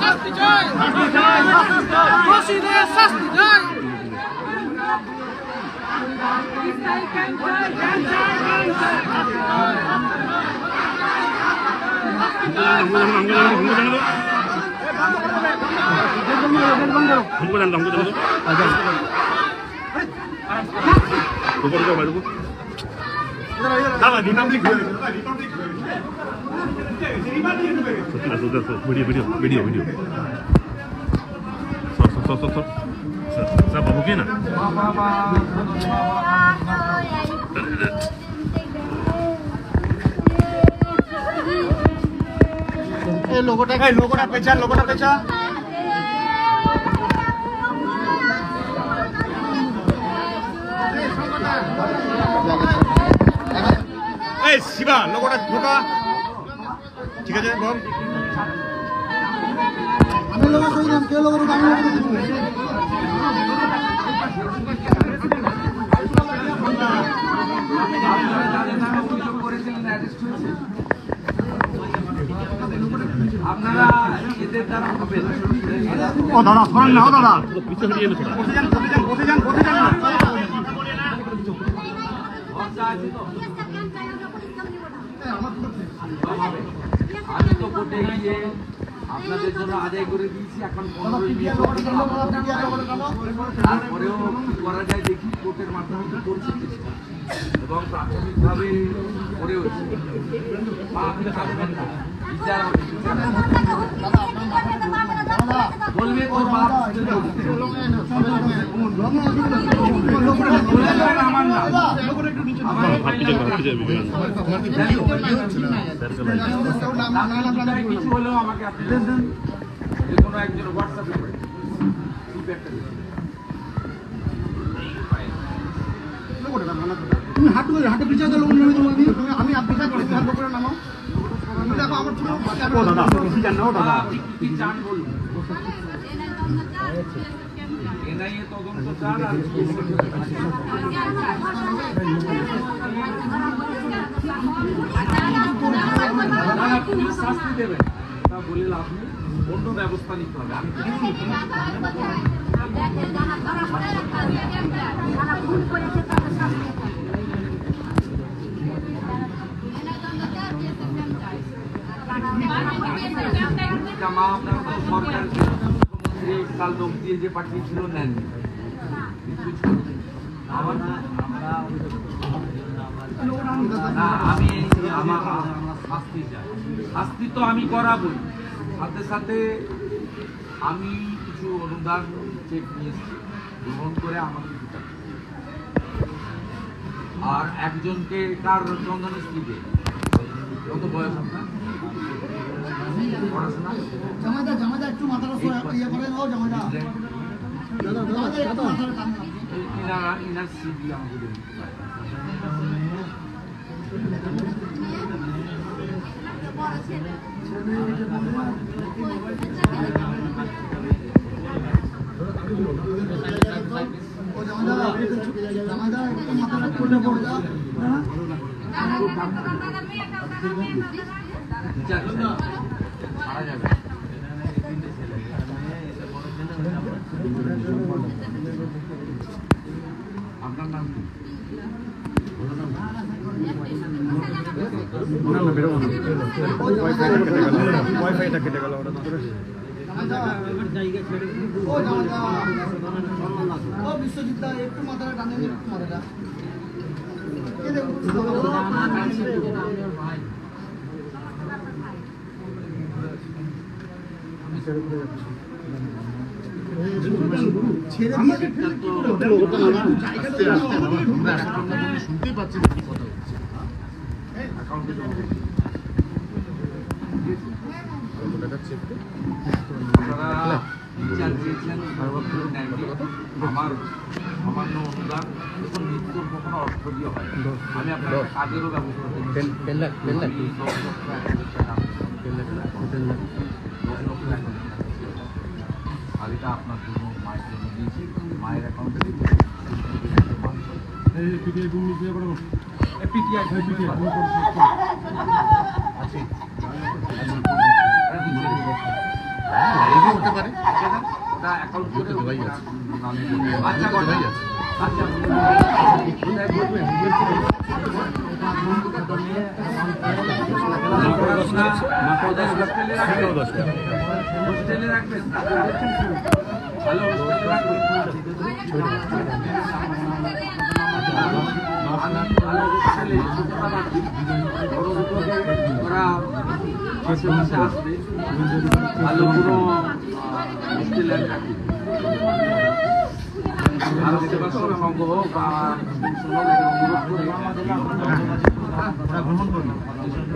শাস্তি চাই 누구 난다 누구 누구 맞아 누구 누구 말 누구 나가 리밤딩 그래 리밤딩 그래 좋다 좋다 좋다 무리 무리 무리 무리 서서서서서 자 바보기나 এই লোগোটা এই লোগোটা পেঁচা লোগোটা পেঁচা এই শিবা লোগোটা ঢোকা। ঠিক আছে বল। আমি লোক কইলাম কে লোক আমি লোক আপনারা এদের দ্বারা হবে। ও দাদা সরান না ও দাদা। বসে যান বসে যান বসে যান। আমি তো কোর্টে গিয়ে আপনাদের জন্য আদায় করে দিয়েছি এখন তারপরেও করা যায় দেখি, কোর্টের মাধ্যমে করছি এবং প্রাথমিকভাবে করে হবে। বিচার বলবে তোর বাপ আমার না তুমি হাঁটু হাঁটু পিছিয়ে গেল আমি আপনি হাত করে নামাও দেখো আমার দাদা বসে যান না দাদা কি বলুন শাস্তি দেবেন তা বলে লাভ নেই অন্য ব্যবস্থা নিতে হবে আমি জামা আপনারা তো সরকার মুখ্যমন্ত্রী কাল লোক দিয়ে যে পাঠিয়েছিল নেননি আমি আমার শাস্তি চাই শাস্তি তো আমি করাবই সাথে সাথে আমি কিছু অনুদান চেক নিয়েছি গ্রহণ করে আমাকে আর একজনকে কার চন্দন স্ত্রীকে কত বয়স আপনার জামাইদা জামাইদা একটু মাথাটা সরে ইয়ে করে নাও জামাইদা জামাইদা একটু মাথাটা টান নাও। ইনারা ইনার সিবি আমাকে দেবেন ও জামাইদা জামাইদা একটু মাথাটা খুলে পড়ে যাও হ্যাঁ ছাড়া যাবে। না। আপনার নাম কি? ওয়াইফাইটা কেটে গেল ওটা তো ও বিশ্বজিৎ দা একটু মাথাটা। টানে একটু মাথাটা এই ছেড়ে করে হবে? শুনতেই পাচ্ছি কি কথা। আমার সামান্য অনুদান দেখুন মৃত্যুর কখনো অর্থ দিয়ে হয়। আমি আপনার কাজেরও ব্যবস্থা করেছি আর এটা আপনার জন্য মায়ের জন্য দিয়েছি। মায়ের অ্যাকাউন্টে করবে। আচ্ছা। আছে। আচ্ছা কোথায় করবেন? পড়াশোনা কোথায় হোস্টেলে হোস্টেলে রাখবেন ভালো ভালো ভালো কোনো হোস্টেলে সংঘ হোক বা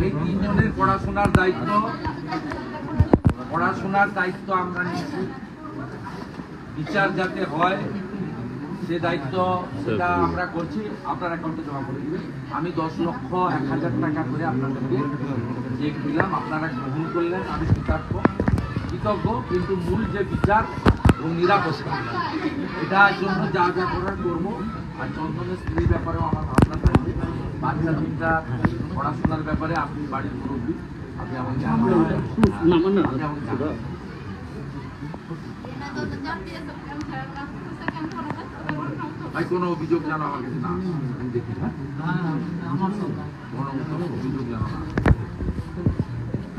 এই তিনজনের পড়াশোনার দায়িত্ব পড়াশোনার দায়িত্ব আমরা নিচ্ছি বিচার যাতে হয়, সে দায়িত্ব সেটা আমরা করছি। আপনার অ্যাকাউন্টে জমা করে দিবেন। আমি দশ লক্ষ এক হাজার টাকা করে আপনাদেরকে চেক দিলাম। আপনারা গ্রহণ করলেন, আমি কৃতার্থ কৃতজ্ঞ, কিন্তু মূল যে বিচার এবং নিরাপত্তা, এটার জন্য যা যা করার করব। আর চন্দনের স্ত্রীর ব্যাপারেও আমার ভাবনা বাচ্চা দুটা পড়াশোনার ব্যাপারে আপনি বাড়ির মুরব্বী আপনি আমাকে। ভাই কোনো অভিযোগ জানো আমার কাছে না আমি দেখি না কোনো অভিযোগ জানো না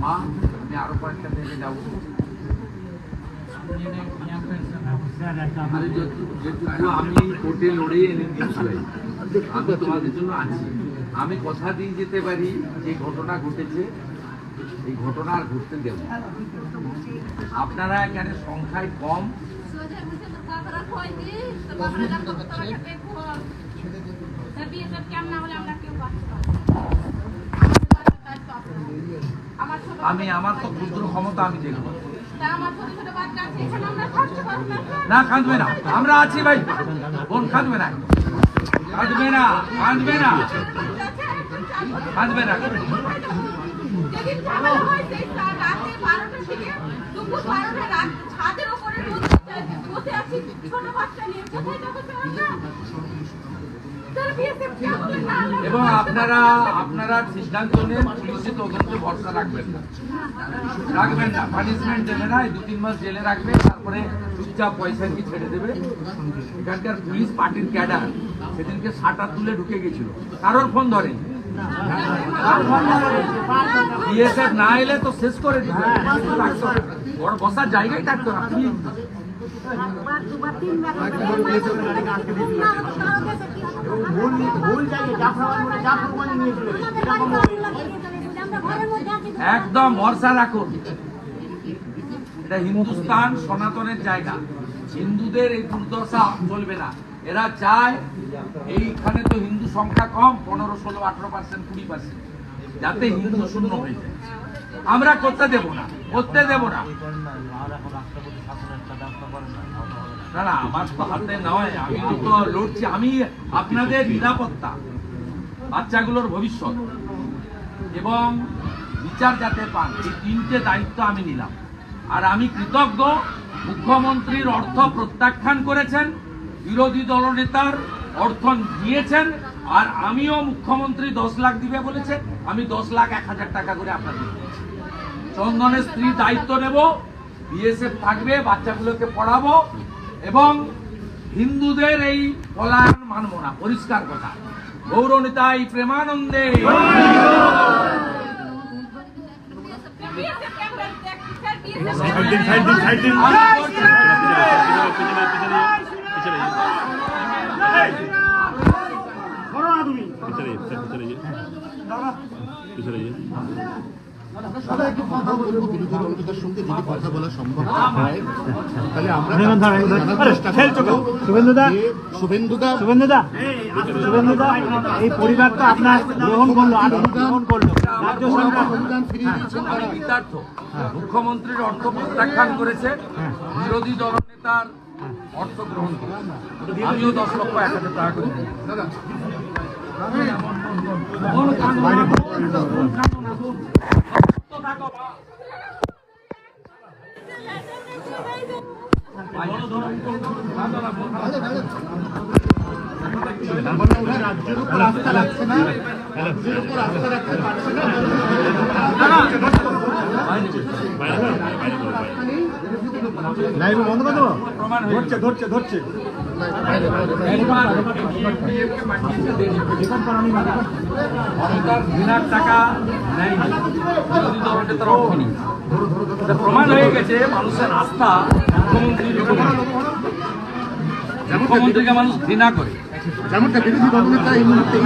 মা আমি আরও কয়েকটা জায়গায় যাব আমি কোর্টে লড়ে এনে ভাই আমি তোমাদের জন্য আছি। আমি কথা দিয়ে যেতে পারি যে ঘটনা ঘটেছে, এই ঘটনা আর ঘটতে দেব আপনারা এখানে সংখ্যায় কম। আমি, আমার তো ক্ষুদ্র ক্ষমতা আমি দেখব। না, কাঁদবে না। আমরা আছি ভাই। বোন, কাঁদবে না। কাঁদবে না কাঁদবে না কাঁদবে না যেদিন ঝামেলা সেই তা- রাতে 12টা থেকে দুপুর 12টা রাত ছাদের ওপরে বসে- আছি ছোট বাচ্চা নিয়ে। কোথায় যাব? এবং আপনারা আপনারা সিদ্ধান্ত নেন পুলিশে ভরসা রাখবেন না। রাখবেন না। পানিশমেন্ট দেবে না দু তিন মাস জেলে রাখবে, তারপরে চুপচাপ পয়সা কি ছেড়ে দেবে? এখানকার পুলিশ পার্টির ক্যাডার, সেদিনকে সাটা তুলে ঢুকে গেছিল। কারোর ফোন ধরে বিএসএফ না এলে তো শেষ করে দিবে। বসার জায়গায় থাকতো একদম ভরসা রাখুন এটা হিন্দুস্তান সনাতনের জায়গা। হিন্দুদের এই দুর্দশা চলবে না। এরা চায় এইখানে তো হিন্দু সংখ্যা কম, পনেরো, ষোলো, আঠারো পার্সেন্ট কুড়ি পার্সেন্ট যাতে হিন্দু শূন্য হয়ে যায়। আমরা করতে দেব না, করতে দেব না। না না। আমার হাতে নয়, আমি তো লড়ছি, আমি আপনাদের নিরাপত্তা, বাচ্চাগুলোর ভবিষ্যৎ। এবং বিচার যাতে পান, এই তিনটে দায়িত্ব আমি নিলাম। আর আমি কৃতজ্ঞ, মুখ্যমন্ত্রীর অর্থ প্রত্যাখ্যান করেছেন, বিরোধী দলনেতার অর্থ দিয়েছেন, আর আমিও মুখ্যমন্ত্রী দশ লাখ দিবে বলেছে, আমি দশ লাখ এক হাজার টাকা করে আপনাদের চন্দনের স্ত্রী দায়িত্ব নেব বিএসএফ থাকবে বাচ্চাগুলোকে পড়াবো এবং হিন্দুদের এই পলায়ন মানব না পরিষ্কার কথা গৌরনেতাই প্রেমানন্দে BSF ক্যাম্পে দেখছি, এই পরিবার তো আপনার গ্রহণ করল করল মুখ্যমন্ত্রীর অর্থ প্রত্যাখ্যান করেছে বিরোধী দলনেতার অর্থ গ্রহণ করেছে দশ লক্ষ এক হাজার টাকা করে দিই। বল কাঁদো না, বল কাঁদো না, বল। শক্ত থাকো, মা। রাজ্যের উপর আস্থা রাখছে না রাজ্যের উপর আস্থা রাখতে পারছে না বন্ধ করে দেবো? ধরছে ধরছে ধরছে। টাকা নেয়নি। বিরোধী প্রমাণ হয়ে গেছে মানুষের আস্থা মুখ্যমন্ত্রীর মুখ্যমন্ত্রীকে মানুষ ঘৃণা করে। যেমনটা বিরোধী দলনেতা এই মুহূর্তে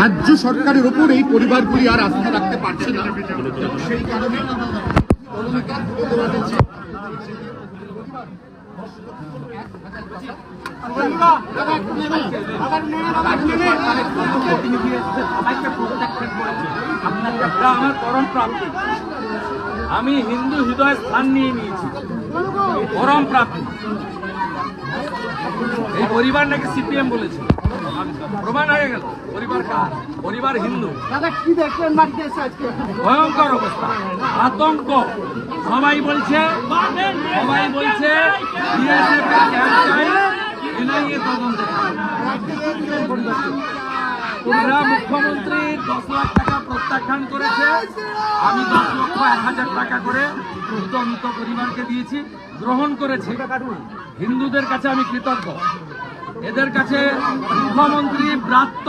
রাজ্য সরকারের ওপর এই পরিবারগুলি আর আস্থা রাখতে পারছে না সেই কারণে পরম প্রাপ্তি আমি হিন্দু হৃদয় স্থান নিয়ে নিয়েছি। পরম প্রাপ্তি। এই পরিবার নাকি সিপিএম বলেছে। প্রমাণ গেল পরিবার কার? পরিবার হিন্দু দাদা কি দেখলেন মাটিতে এসে আজকে? ভয়ঙ্কর অবস্থা। আতঙ্ক। সবাই বলছে সবাই বলছে তদন্ত। মুখ্যমন্ত্রী দশ লাখ টাকা প্রত্যাখ্যান করেছে। আমি দশ লক্ষ এক হাজার টাকা করে মৃত পরিবারকে দিয়েছি গ্রহণ করেছে। হিন্দুদের কাছে আমি কৃতজ্ঞ। এদের কাছে মুখ্যমন্ত্রী ব্রাত্য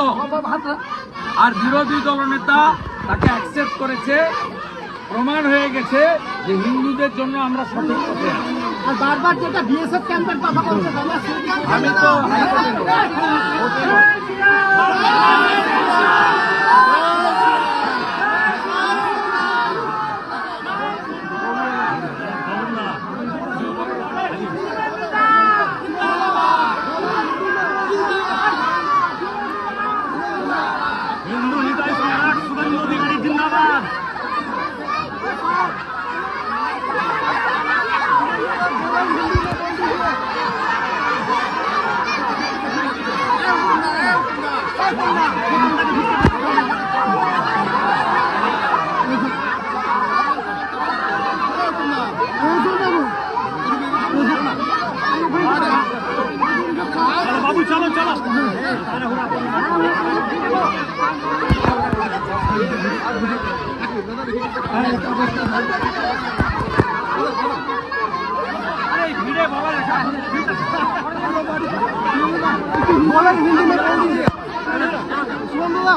আর বিরোধী দল নেতা তাকে অ্যাকসেপ্ট করেছে। প্রমাণ হয়ে গেছে যে হিন্দুদের জন্য আমরা সঠিক পথে আর বারবার যেটা বিএসএফ ক্যাম্পের কথা বলছে আমি তো বলেন হিন্দি মে বল দিজিয়ে সুমন দাদা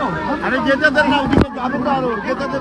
अरे घेते तर नाव घेते दाबून आलो घेते तर